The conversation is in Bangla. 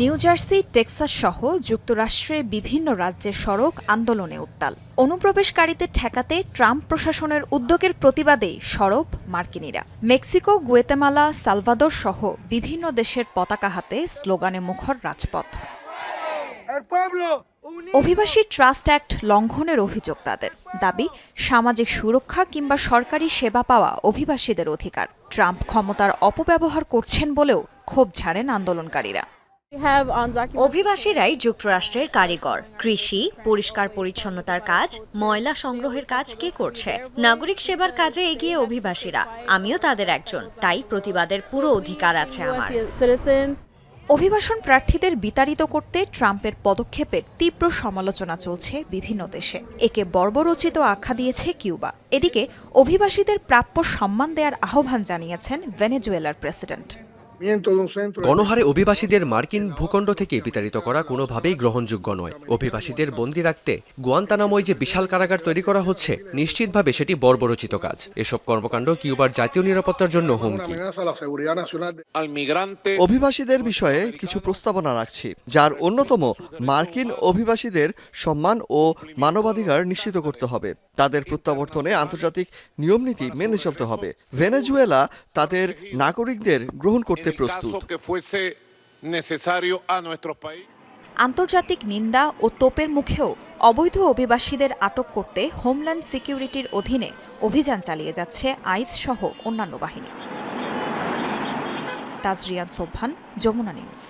নিউ জার্সি টেক্সাস সহ যুক্তরাষ্ট্রের বিভিন্ন রাজ্যের সড়ক আন্দোলনে উত্তাল। অনুপ্রবেশকারীদের ঠেকাতে ট্রাম্প প্রশাসনের উদ্যোগের প্রতিবাদে সরব মার্কিনীরা। মেক্সিকো গুয়েতেমালা সালভাদর সহ বিভিন্ন দেশের পতাকা হাতে স্লোগানে মুখর রাজপথ. অভিবাসী ট্রাস্ট অ্যাক্ট লঙ্ঘনের অভিযোগ তাদের। দাবি সামাজিক সুরক্ষা কিংবা সরকারি সেবা পাওয়া অভিবাসীদের অধিকার। ট্রাম্প ক্ষমতার অপব্যবহার করছেন বলেও ক্ষোভ ঝাড়েন আন্দোলনকারীরা। অভিবাসীরাই যুক্তরাষ্ট্রের কারিগর কৃষি পরিষ্কার পরিচ্ছন্নতার কাজ ময়লা সংগ্রহের কাজ কে করছে? নাগরিক সেবার কাজে এগিয়ে অভিবাসীরা। আমিও তাদের একজন তাই প্রতিবাদের পুরো অধিকার আছে আমার। অভিবাসন প্রার্থীদের বিতাড়িত করতে ট্রাম্পের পদক্ষেপের তীব্র সমালোচনা চলছে বিভিন্ন দেশে। একে বর্বরচিত আখ্যা দিয়েছে কিউবা। এদিকে অভিবাসীদের প্রাপ্য সম্মান দেওয়ার আহ্বান জানিয়েছেন ভেনেজুয়েলার প্রেসিডেন্ট। গণহারে অভিবাসীদের মার্কিন ভূখণ্ড থেকে বিতাড়িত করা কোনোভাবেই গ্রহণযোগ্য নয়। অভিবাসীদের বন্দি রাখতে গোয়ান্তানাময় যে বিশাল কারাগার তৈরি করা হচ্ছে নিশ্চিতভাবে সেটি বর্বরচিত কাজ। এসব কর্মকাণ্ড কিউবার জাতীয় নিরাপত্তার জন্য হুমকি। অভিবাসীদের বিষয়ে কিছু প্রস্তাবনা রাখছি যার অন্যতম মার্কিন অভিবাসীদের সম্মান ও মানবাধিকার নিশ্চিত করতে হবে। তাদের প্রত্যাবর্তনে আন্তর্জাতিক নিয়মনীতি মেনে চলতে হবে। ভেনেজুয়েলা তাদের নাগরিকদের গ্রহণ করতে প্রস্তুত. আন্তর্জাতিক নিন্দা ও তোপের মুখেও অবৈধ অভিবাসীদের আটক করতে হোমল্যান্ড সিকিউরিটির অধীনে অভিযান চালিয়ে যাচ্ছে আইস সহ অন্যান্য বাহিনী। তাজরিয়ান সোবহান যমুনা নিউজ।